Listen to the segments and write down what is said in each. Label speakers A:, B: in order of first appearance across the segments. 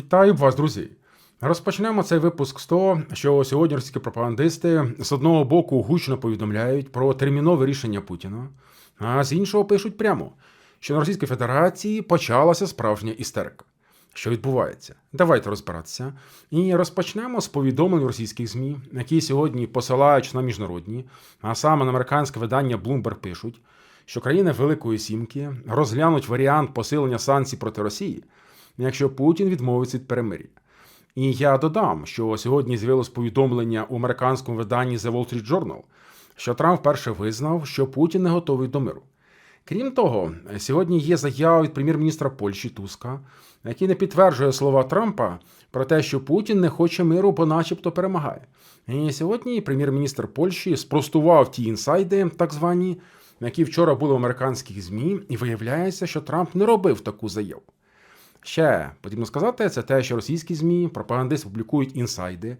A: Вітаю вас, друзі! Розпочнемо цей випуск з того, що сьогодні російські пропагандисти з одного боку гучно повідомляють про термінове рішення Путіна, а з іншого пишуть прямо, що на Російській Федерації почалася справжня істерика. Що відбувається? Давайте розбиратися. І розпочнемо з повідомлень російських ЗМІ, які сьогодні посилають на міжнародні, а саме на американське видання Bloomberg пишуть, що країни Великої Сімки розглянуть варіант посилення санкцій проти Росії, якщо Путін відмовиться від перемир'я. І я додам, що сьогодні з'явилось повідомлення у американському виданні The Wall Street Journal, що Трамп вперше визнав, що Путін не готовий до миру. Крім того, сьогодні є заява від прем'єр-міністра Польщі Туска, який не підтверджує слова Трампа про те, що Путін не хоче миру, бо начебто перемагає. І сьогодні прем'єр-міністр Польщі спростував ті інсайди, так звані, які вчора були в американських ЗМІ, і виявляється, що Трамп не робив таку заяву. Ще потрібно сказати, це те, що російські ЗМІ, пропагандисти публікують інсайди,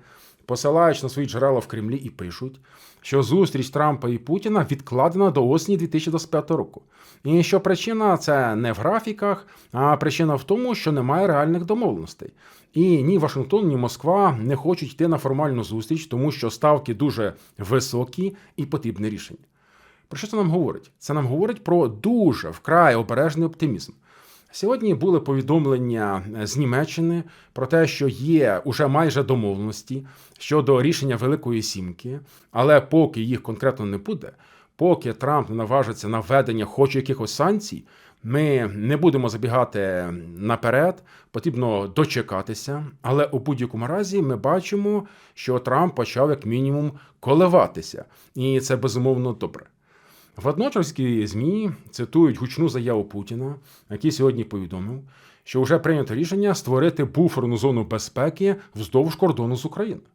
A: посилаючи на свої джерела в Кремлі і пишуть, що зустріч Трампа і Путіна відкладена до осені 2025 року. І що причина це не в графіках, а причина в тому, що немає реальних домовленостей. І ні Вашингтон, ні Москва не хочуть йти на формальну зустріч, тому що ставки дуже високі і потрібне рішення. Про що це нам говорить? Це нам говорить про дуже вкрай обережний оптимізм. Сьогодні були повідомлення з Німеччини про те, що є уже майже домовленості щодо рішення Великої Сімки, але поки їх конкретно не буде, поки Трамп не наважиться на введення хоч якихось санкцій, ми не будемо забігати наперед, потрібно дочекатися. Але у будь-якому разі ми бачимо, що Трамп почав як мінімум коливатися, і це безумовно добре. Водночас ЗМІ цитують гучну заяву Путіна, який сьогодні повідомив, що вже прийнято рішення створити буферну зону безпеки вздовж кордону з Україною.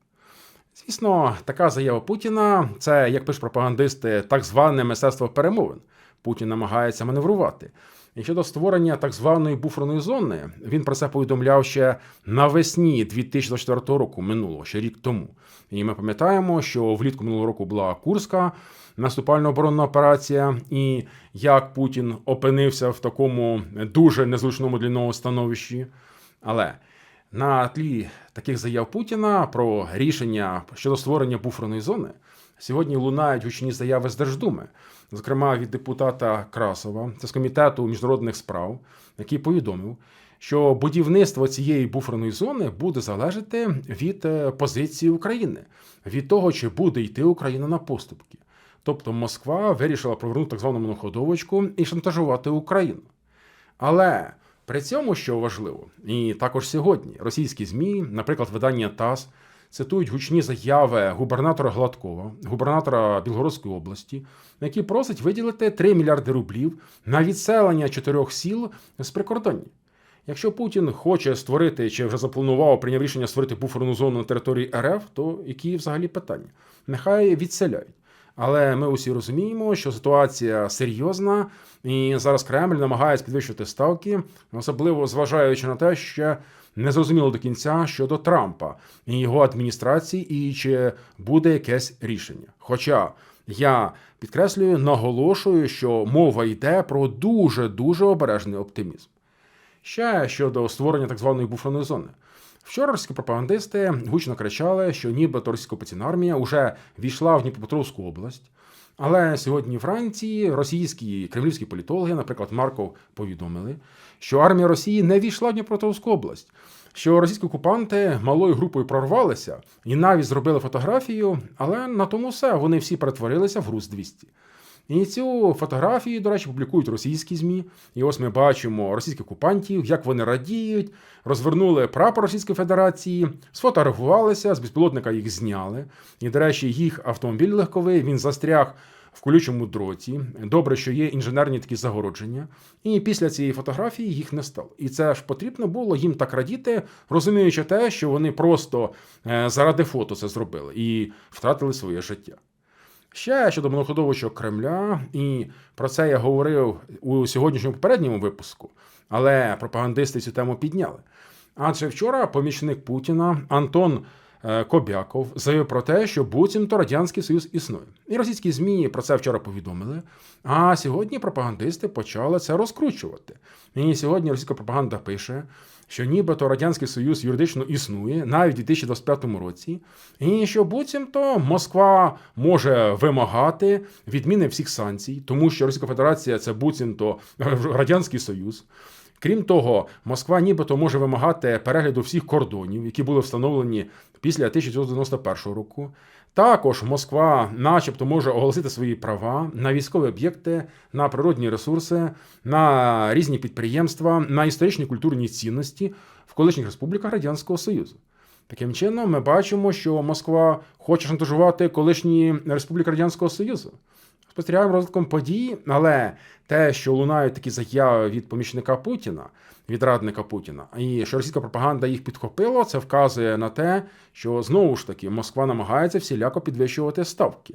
A: Звісно, така заява Путіна це, як пишуть пропагандисти, так зване мистецтво перемовин. Путін намагається маневрувати. Щодо створення так званої буферної зони, він про це повідомляв ще навесні 2024 року, минулого ще рік тому. І ми пам'ятаємо, що влітку минулого року була Курська наступальна оборонна операція, і як Путін опинився в такому дуже незручному для нього становищі. Але на тлі таких заяв Путіна про рішення щодо створення буферної зони сьогодні лунають гучні заяви з Держдуми, зокрема від депутата Красова, це з комітету міжнародних справ, який повідомив. Що будівництво цієї буферної зони буде залежати від е, позиції України, від того, чи буде йти Україна на поступки. Тобто Москва вирішила провернути так звану моноходовочку і шантажувати Україну. Але при цьому, що важливо, і також сьогодні російські ЗМІ, наприклад, видання ТАСС, цитують гучні заяви губернатора Гладкова, губернатора Білгородської області, який просить виділити 3 мільярди рублів на відселення чотирьох сіл з прикордоння. Якщо Путін хоче створити чи вже запланував прийняв рішення створити буферну зону на території РФ, то які взагалі питання? Нехай відселяють. Але ми усі розуміємо, що ситуація серйозна, і зараз Кремль намагається підвищити ставки, особливо зважаючи на те, що не зрозуміло до кінця щодо Трампа його адміністрації, і чи буде якесь рішення. Хоча я підкреслюю, наголошую, що мова йде про дуже дуже обережний оптимізм. Ще щодо створення так званої буферної зони. Вчора російські пропагандисти гучно кричали, що нібито російська окупаційна армія вже війшла в Дніпропетровську область. Але сьогодні Франції російські кремлівські політологи, наприклад, Марков, повідомили, що армія Росії не війшла в Дніпропетровську область, що російські окупанти малою групою прорвалися і навіть зробили фотографію, але на тому все вони всі перетворилися в груз 200 і цю фотографію, до речі, публікують російські ЗМІ. І ось ми бачимо російських окупантів, як вони радіють, розвернули прапор Російської Федерації, сфотографувалися, з безпілотника їх зняли. І, до речі, їх автомобіль легковий він застряг. В колючому дроті добре, що є інженерні такі загородження, і після цієї фотографії їх не стало. І це ж потрібно було їм так радіти, розуміючи те, що вони просто е, заради фото це зробили і втратили своє життя. Ще щодо моноходовичого Кремля, і про це я говорив у сьогоднішньому попередньому випуску, але пропагандисти цю тему підняли. Адже вчора помічник Путіна Антон Кобяков заявив про те, що буцімто Радянський Союз існує. І російські ЗМІ про це вчора повідомили. А сьогодні пропагандисти почали це розкручувати. І сьогодні російська пропаганда пише, що нібито Радянський Союз юридично існує навіть у 2025 році, і що буцімто Москва може вимагати відміни всіх санкцій, тому що Російська Федерація це буцімто Радянський Союз. Крім того, Москва нібито може вимагати перегляду всіх кордонів, які були встановлені після 1991 року. Також Москва, начебто, може оголосити свої права на військові об'єкти, на природні ресурси, на різні підприємства, на історичні культурні цінності в колишніх республіках Радянського Союзу. Таким чином, ми бачимо, що Москва хоче шантажувати колишні республіки Радянського Союзу. Спостерігаємо розвитком подій, але те, що лунають такі заяви від помічника Путіна, від радника Путіна, і що російська пропаганда їх підхопила, це вказує на те, що знову ж таки Москва намагається всіляко підвищувати ставки.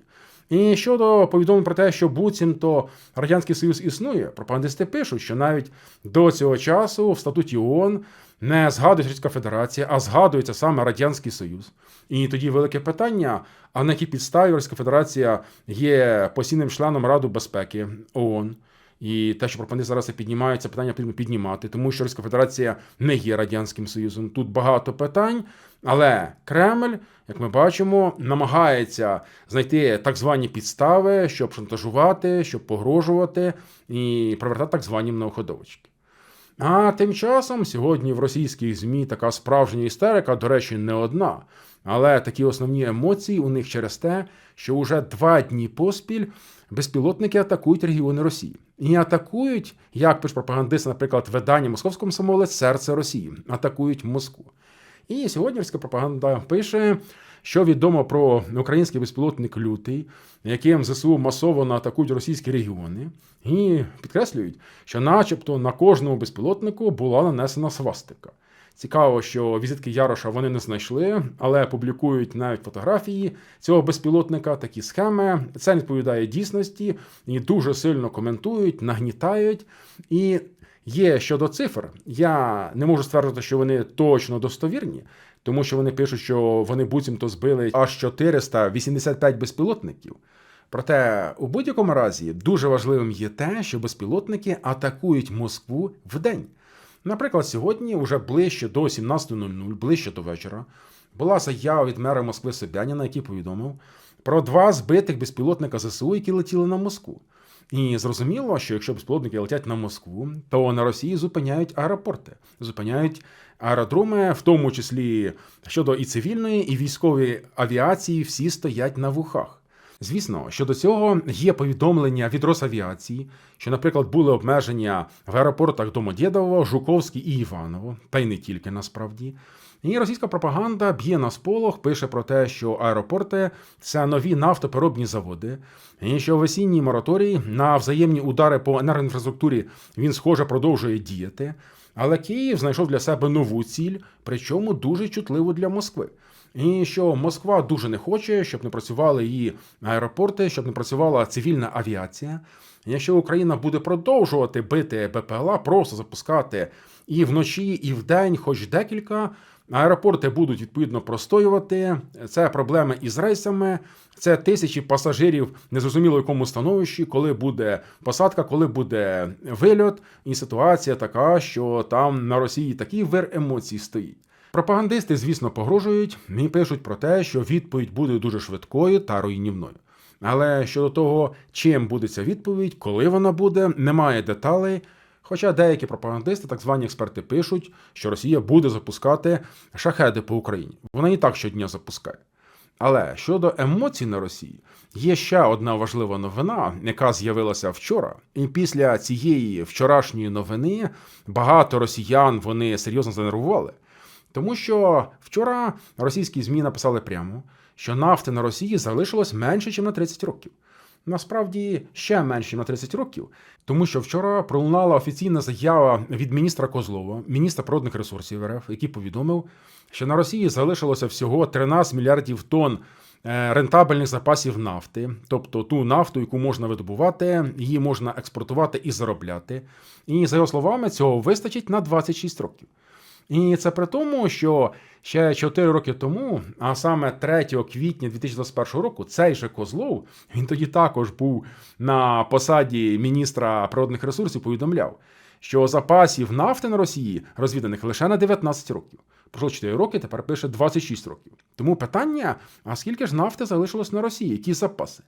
A: І щодо повідомлень про те, що буцімто Радянський Союз існує, пропагандисти пишуть, що навіть до цього часу в статуті ООН не згадується Російська Федерація, а згадується саме Радянський Союз. І тоді велике питання: а на якій підставі Російська Федерація є постійним членом Ради безпеки ООН? І те, що пропагандисти зараз це піднімають, питання потрібно піднімати, тому що Російська Федерація не є Радянським Союзом. Тут багато питань, але Кремль, як ми бачимо, намагається знайти так звані підстави, щоб шантажувати, щоб погрожувати і привертати так звані многоходовочки. А тим часом сьогодні в російських ЗМІ така справжня істерика, до речі, не одна. Але такі основні емоції у них через те, що вже два дні поспіль безпілотники атакують регіони Росії. І атакують, як пише пропагандисти, наприклад, видання Московського самоле серце Росії, атакують Москву. І сьогодні російська пропаганда пише, що відомо про український безпілотник лютий, яким ЗСУ масово атакують російські регіони, і підкреслюють, що, начебто, на кожному безпілотнику була нанесена свастика. Цікаво, що візитки Яроша вони не знайшли, але публікують навіть фотографії цього безпілотника, такі схеми. Це не відповідає дійсності і дуже сильно коментують, нагнітають. І є щодо цифр. Я не можу стверджувати, що вони точно достовірні, тому що вони пишуть, що вони буцімто збили аж 485 безпілотників. Проте у будь-якому разі дуже важливим є те, що безпілотники атакують Москву в день. Наприклад, сьогодні, вже ближче до 17.00, ближче до вечора, була заява від мера Москви Собяніна, який повідомив про два збитих безпілотника ЗСУ, які летіли на Москву. І зрозуміло, що якщо безпілотники летять на Москву, то на Росії зупиняють аеропорти, зупиняють аеродроми, в тому числі щодо і цивільної, і військової авіації, всі стоять на вухах. Звісно, щодо цього є повідомлення від Росавіації, що, наприклад, були обмеження в аеропортах Домодєдово, Жуковський і Іваново, та й не тільки насправді. І російська пропаганда б'є на сполох, пише про те, що аеропорти це нові нафтопереробні заводи, і що в осінній мораторій на взаємні удари по енергоінфраструктурі він, схоже, продовжує діяти. Але Київ знайшов для себе нову ціль, причому дуже чутливу для Москви. І що Москва дуже не хоче, щоб не працювали її аеропорти, щоб не працювала цивільна авіація. Якщо Україна буде продовжувати бити БПЛА, просто запускати і вночі, і вдень, хоч декілька. Аеропорти будуть відповідно простоювати. Це проблеми із рейсами, це тисячі пасажирів, незрозуміло в якому становищі, коли буде посадка, коли буде вильот. І ситуація така, що там на Росії такий вир емоцій стоїть. Пропагандисти, звісно, погрожують і пишуть про те, що відповідь буде дуже швидкою та руйнівною. Але щодо того, чим буде ця відповідь, коли вона буде, немає деталей. Хоча деякі пропагандисти, так звані експерти, пишуть, що Росія буде запускати шахеди по Україні. Вона і так щодня запускає. Але щодо емоцій на Росії, є ще одна важлива новина, яка з'явилася вчора. І після цієї вчорашньої новини багато росіян вони серйозно занервували. Тому що вчора російські ЗМІ написали прямо, що нафти на Росії залишилось менше, ніж на 30 років. Насправді ще менше на 30 років, тому що вчора пролунала офіційна заява від міністра Козлова, міністра природних ресурсів РФ, який повідомив, що на Росії залишилося всього 13 мільярдів тонн е, рентабельних запасів нафти, тобто ту нафту, яку можна видобувати, її можна експортувати і заробляти. І за його словами, цього вистачить на 26 років. І це при тому, що ще 4 роки тому, а саме 3 квітня 2021 року, цей же Козлов, він тоді також був на посаді міністра природних ресурсів, повідомляв, що запасів нафти на Росії розвіданих лише на 19 років. Пройшло 4 роки, тепер пише 26 років. Тому питання: а скільки ж нафти залишилось на Росії? Які запаси?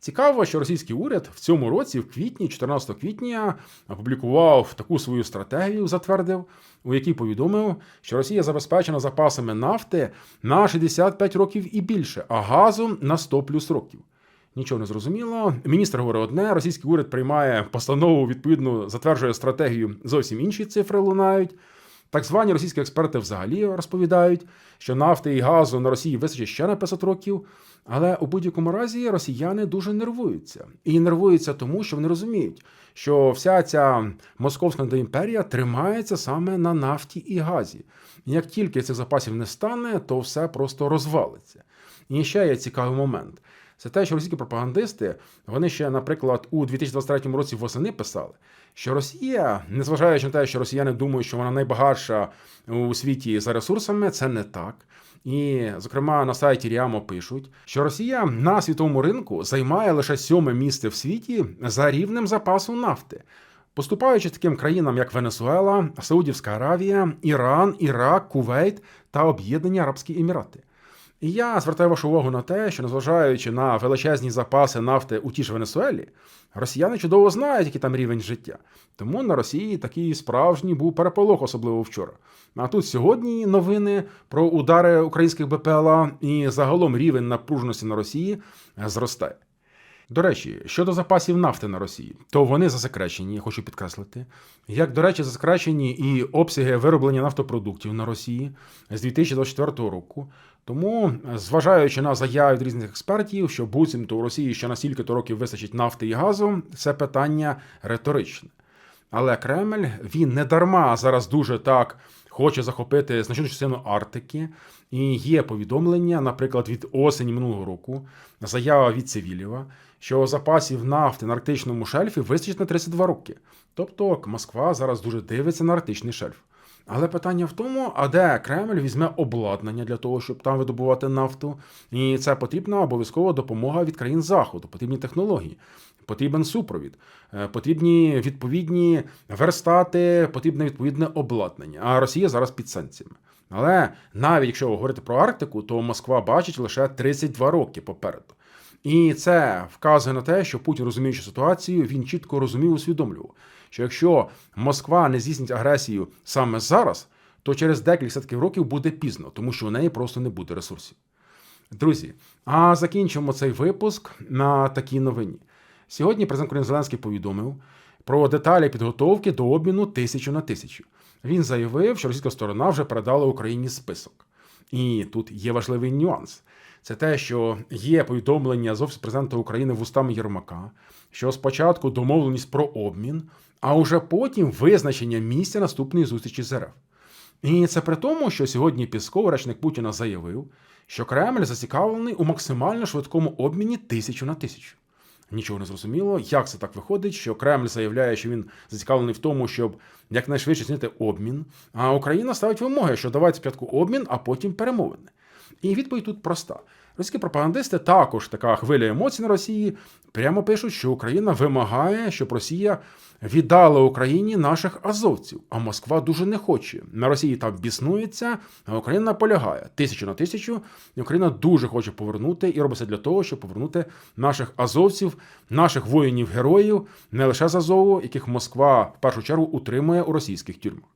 A: Цікаво, що російський уряд в цьому році, в квітні, 14 квітня, опублікував таку свою стратегію, затвердив, у якій повідомив, що Росія забезпечена запасами нафти на 65 років і більше, а газу на 100 плюс років. Нічого не зрозуміло. Міністр говорить одне, російський уряд приймає постанову, відповідно затверджує стратегію. Зовсім інші цифри лунають. Так звані російські експерти взагалі розповідають, що нафти і газу на Росії вистачить ще на 500 років. Але у будь-якому разі росіяни дуже нервуються. І нервуються тому, що вони розуміють, що вся ця московська імперія тримається саме на нафті і газі. І як тільки цих запасів не стане, то все просто розвалиться. І ще є цікавий момент. Це те, що російські пропагандисти, вони ще, наприклад, у 2023 році восени писали, що Росія, незважаючи на те, що росіяни думають, що вона найбагатша у світі за ресурсами, це не так. І, зокрема, на сайті Ріамо пишуть, що Росія на світовому ринку займає лише сьоме місце в світі за рівнем запасу нафти. Поступаючи таким країнам, як Венесуела, Саудівська Аравія, Іран, Ірак, Кувейт та Об'єднані Арабські Емірати. І я звертаю вашу увагу на те, що незважаючи на величезні запаси нафти у тій ж Венесуелі, росіяни чудово знають, який там рівень життя. Тому на Росії такий справжній був переполох, особливо вчора. А тут сьогодні новини про удари українських БПЛА і загалом рівень напруженості на Росії зростає. До речі, щодо запасів нафти на Росії, то вони засекречені, я хочу підкреслити. Як, до речі, засекречені і обсяги вироблення нафтопродуктів на Росії з 2024 року. Тому, зважаючи на заяви від різних експертів, що буцімто у Росії ще на стільки-то років вистачить нафти і газу, це питання риторичне. Але Кремль він не дарма зараз дуже так хоче захопити значну частину Арктики. І є повідомлення, наприклад, від осені минулого року, заява від Цивілєва, що запасів нафти на арктичному шельфі вистачить на 32 роки. Тобто Москва зараз дуже дивиться на арктичний шельф. Але питання в тому, а де Кремль візьме обладнання для того, щоб там видобувати нафту, і це потрібна обов'язкова допомога від країн заходу, потрібні технології, потрібен супровід, е, потрібні відповідні верстати, потрібне відповідне обладнання. А Росія зараз під санкціями. Але навіть якщо говорити про Арктику, то Москва бачить лише 32 роки попереду. І це вказує на те, що Путін, розуміючи ситуацію, він чітко розумів, усвідомлював, що якщо Москва не здійснить агресію саме зараз, то через декілька сетків років буде пізно, тому що у неї просто не буде ресурсів. Друзі, а закінчимо цей випуск на такій новині. Сьогодні президент України Зеленський повідомив про деталі підготовки до обміну тисячу на тисячу. Він заявив, що російська сторона вже передала Україні список. І тут є важливий нюанс. Це те, що є повідомлення з Офісу президента України вустами Єрмака, що спочатку домовленість про обмін, а уже потім визначення місця наступної зустрічі з РФ. І це при тому, що сьогодні Пісков, речник Путіна, заявив, що Кремль зацікавлений у максимально швидкому обміні тисячу на тисячу. Нічого не зрозуміло, як це так виходить, що Кремль заявляє, що він зацікавлений в тому, щоб якнайшвидше зняти обмін. А Україна ставить вимоги, що давайте спочатку обмін, а потім перемовини. І відповідь тут проста. Російські пропагандисти також така хвиля емоцій на Росії прямо пишуть, що Україна вимагає, щоб Росія віддала Україні наших азовців, а Москва дуже не хоче. На Росії там біснується, а Україна наполягає тисячу на тисячу. І Україна дуже хоче повернути і робиться для того, щоб повернути наших азовців, наших воїнів-героїв, не лише з Азову, яких Москва в першу чергу утримує у російських тюрмах.